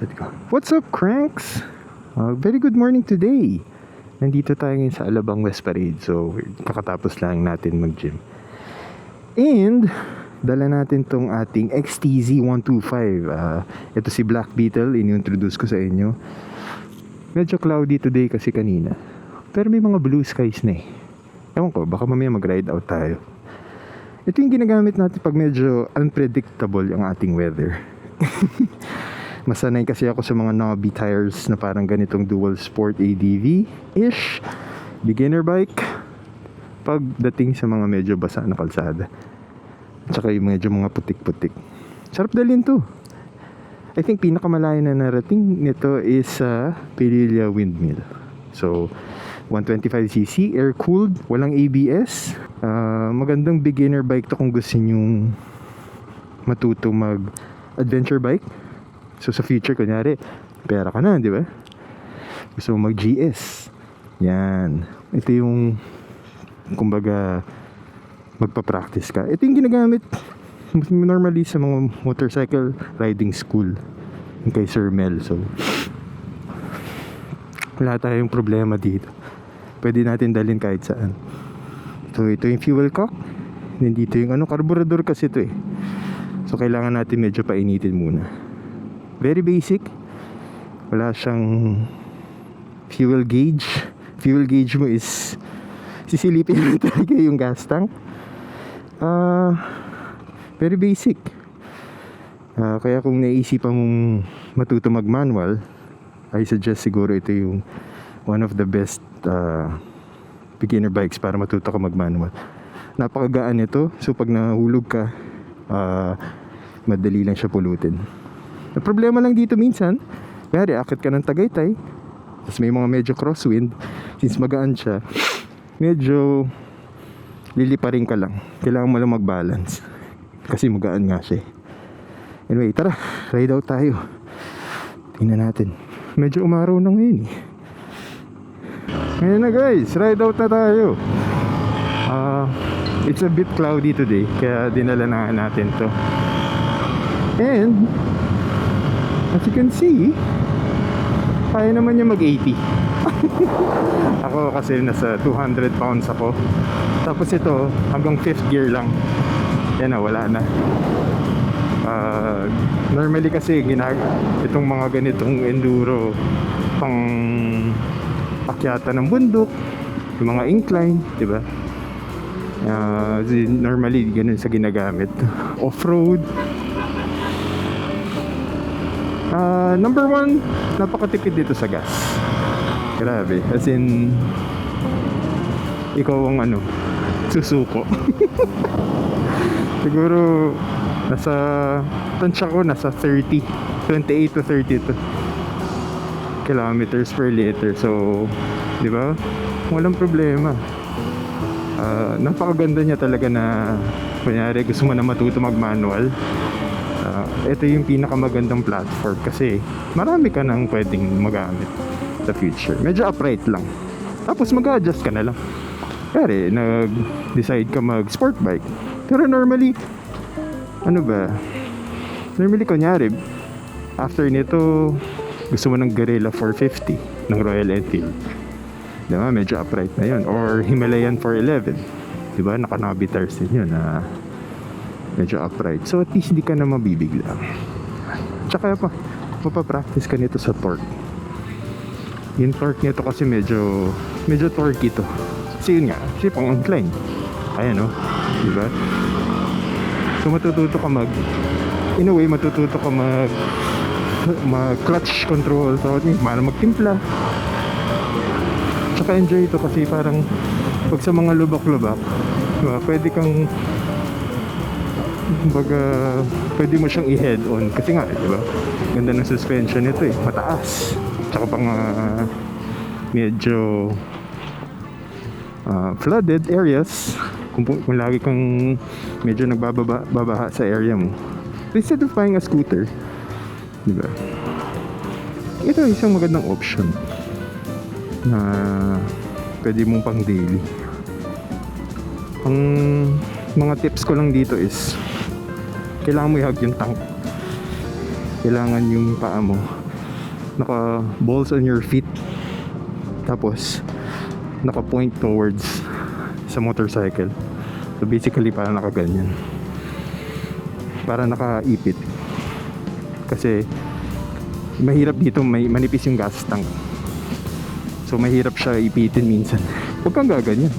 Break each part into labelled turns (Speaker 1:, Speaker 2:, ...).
Speaker 1: Set go. What's up, cranks? Uh, very good morning today. Nandito tayo ngayon sa Alabang West Parade. So, kakatapos lang natin mag-gym. And, dala natin tong ating XTZ125. Uh, ito si Black Beetle, in-introduce ko sa inyo. Medyo cloudy today kasi kanina. Pero may mga blue skies na eh. Ewan ko, baka mamaya mag-ride out tayo. Ito yung ginagamit natin pag medyo unpredictable yung ating weather. Masanay kasi ako sa mga knobby tires na parang ganitong dual sport ADV-ish. Beginner bike. Pagdating sa mga medyo basa na kalsada. At saka yung medyo mga putik-putik. Sarap dalhin to. I think pinakamalayo na narating nito is sa Pililla Windmill. So, 125cc, air-cooled, walang ABS. Ah, magandang beginner bike to kung gusto nyong matuto mag-adventure bike. So, sa future, kunyari, pera ka na, di ba? Gusto mo mag-GS. Yan. Ito yung, kumbaga, magpa-practice ka. Ito yung ginagamit normally sa mga motorcycle riding school kay Sir Mel. So, wala tayong problema dito. Pwede natin dalhin kahit saan. So, ito yung fuel cock. Nandito yung ano, carburetor kasi ito eh. So, kailangan natin medyo painitin muna. Very basic. Wala siyang fuel gauge. Fuel gauge mo is sisilipin mo talaga yung gas tank. Ah, very basic. Ah, kaya kung naisipan mong matuto mag-manual, I suggest siguro ito yung one of the best ah, beginner bikes para matuto ka mag-manual. Napakagaan nito. So pag nahulog ka, ah, madali lang siya pulutin. Ang problema lang dito minsan, kaya akit ka ng Tagaytay, tapos may mga medyo crosswind, since magaan siya, medyo liliparin ka lang. Kailangan mo lang mag-balance. Kasi magaan nga siya. eh. Anyway, tara, ride out tayo. Tingnan natin. Medyo umaraw na ngayon eh. Ngayon na guys, ride out na tayo. Ah, it's a bit cloudy today, kaya dinala na natin to. And, as you can see, kaya naman niya mag-80. ako kasi nasa 200 pounds ako. Tapos ito, hanggang 5th gear lang. Yan na, wala na. Ah, normally kasi ginag itong mga ganitong enduro pang akyatan ng bundok, yung mga incline, di ba? Di- normally ganun sa ginagamit. Off-road. Ah, number one, napakatipid dito sa gas. Grabe. As in, ikaw ang ano, susuko. Siguro, nasa, tansya ko, nasa 30, 28 to 32 kilometers per liter. So, di ba? Walang problema. Ah, napakaganda niya talaga na, kunyari, gusto mo na matuto mag-manual. Ah, ito yung pinakamagandang platform kasi marami ka nang pwedeng magamit sa future. Medyo upright lang. Tapos mag-adjust ka na lang. Kaya nag-decide ka mag-sport bike. Pero normally, ano ba? Normally, kunyari, after nito, gusto mo ng Guerrilla 450 ng Royal Enfield. Di ba? Medyo upright na yun. Or Himalayan 411. Di ba? Naka-knobby tires din yun na medyo upright. So at least hindi ka na mabibigla. Tsaka pa, mapapractice ka nito sa torque. Yung torque nito kasi medyo, medyo torquey to. Kasi yun nga, kasi pang incline. Ayan o, di ba? So matututo ka mag, in a way, matututo ka mag, mag clutch control. So, paano magtimpla. Tsaka enjoy ito kasi parang pag sa mga lubak-lubak, diba, pwede kang kumbaga pwede mo siyang i-head on. Kasi nga di ba? Ganda ng suspension nito eh. Mataas. Tsaka pang ah, medyo ah, flooded areas. Kung, kung lagi kang medyo nagbababa babaha sa area mo. Instead of buying a scooter di ba? Ito isang magandang option na pwede mong pang daily ang mga tips ko lang dito is kailangan mo i-hug yung tank kailangan yung paa mo. Naka balls on your feet. Tapos naka point towards sa motorcycle. So basically parang nakaganyan. Para nakaipit. Kasi mahirap dito may manipis yung gas tank. So mahirap siya ipitin minsan. Huwag kang gaganyan.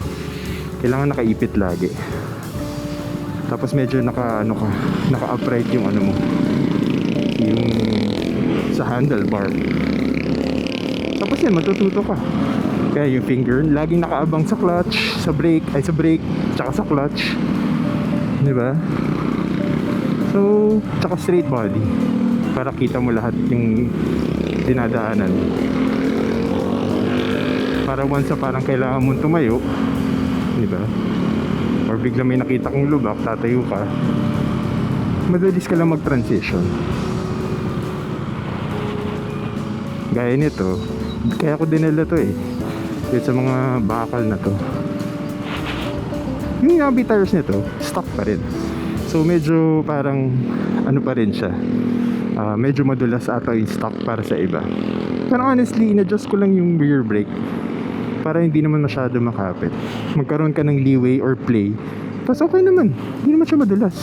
Speaker 1: Kailangan nakaipit lagi tapos medyo naka ano ka naka upright yung ano mo. Yung sa handlebar. Tapos yan matututo ka. Kaya yung finger laging nakaabang sa clutch sa brake ay sa brake tsaka sa clutch. Di ba? So tsaka straight body. Para kita mo lahat yung dinadaanan. Para once na parang kailangan mong tumayo di ba or bigla may nakita kong lubak tatayo ka madalis ka lang mag-transition. Gaya nito kaya ko dinala to eh. Yun sa mga bakal na to. Yung nabi tires nito stock pa rin. So medyo parang ano pa rin siya. Ah, medyo madulas ata yung stock para sa iba. Pero honestly in-adjust ko lang yung rear brake para hindi naman masyado makapit. Magkaroon ka ng leeway or play tapos okay naman. Hindi naman siya madulas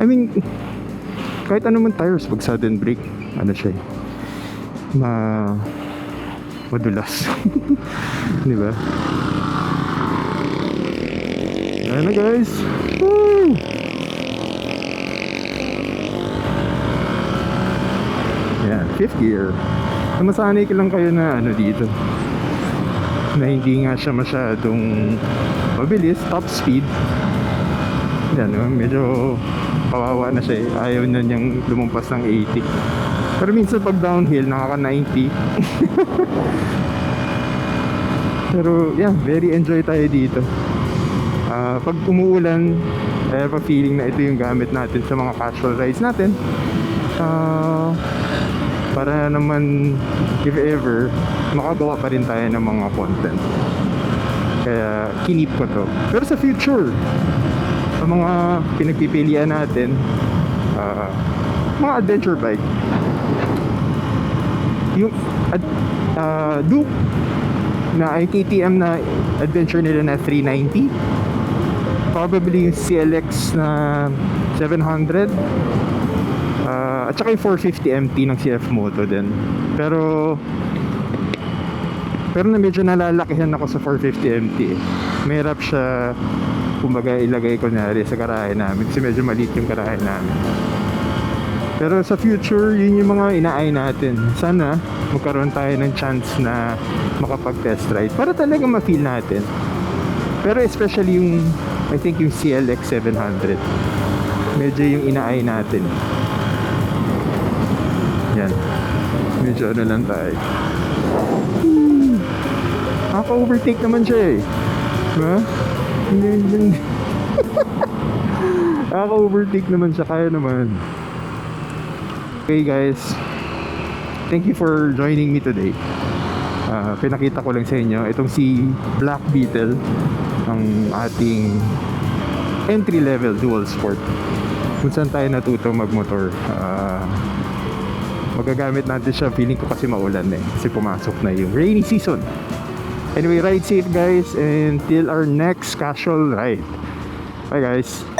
Speaker 1: I mean kahit ano man tires pag sudden brake ano siya eh ma madulas. Di ba? Ayan na guys. Woo! Ayan, fifth gear. Na masanay ka lang kayo na ano dito na hindi nga siya masyadong mabilis, top speed. Yan, no? medyo kawawa na siya eh. ayaw na niyang lumampas ng 80 pero minsan pag downhill nakaka 90 pero yeah very enjoy tayo dito. Ah, pag umuulan have a feeling na ito yung gamit natin sa mga casual rides natin. Ah, para naman if ever makagawa pa rin tayo ng mga content. Kaya kinip ko to. Pero sa future sa mga pinagpipilian natin ah, mga adventure bike. Yung ad, ah, Duke na ay KTM na adventure nila na 390 probably yung CLX na 700 Ah, at saka yung 450 MT ng CF Moto din. Pero pero na medyo nalalakihan ako sa 450 MT eh. Siya kumbaga ilagay ko nari sa garahe namin kasi medyo maliit yung garahe namin. Pero sa future yun yung mga inaay natin. Sana magkaroon tayo ng chance na makapag test ride para talaga ma-feel natin. Pero especially yung I think yung CLX 700 medyo yung inaay natin yan medyo ano lang tayo Hmm. Nakaka-overtake naman siya eh. Ha? Hindi, hindi. Nakaka-overtake naman siya. Kaya naman. Okay guys. Thank you for joining me today. Ah, pinakita ko lang sa inyo itong si Black Beetle ang ating entry level dual sport kung saan tayo natuto magmotor Ah, magagamit natin siya. Feeling ko kasi maulan eh. Kasi pumasok na yung rainy season. Anyway ride safe guys. And till our next casual ride. Bye guys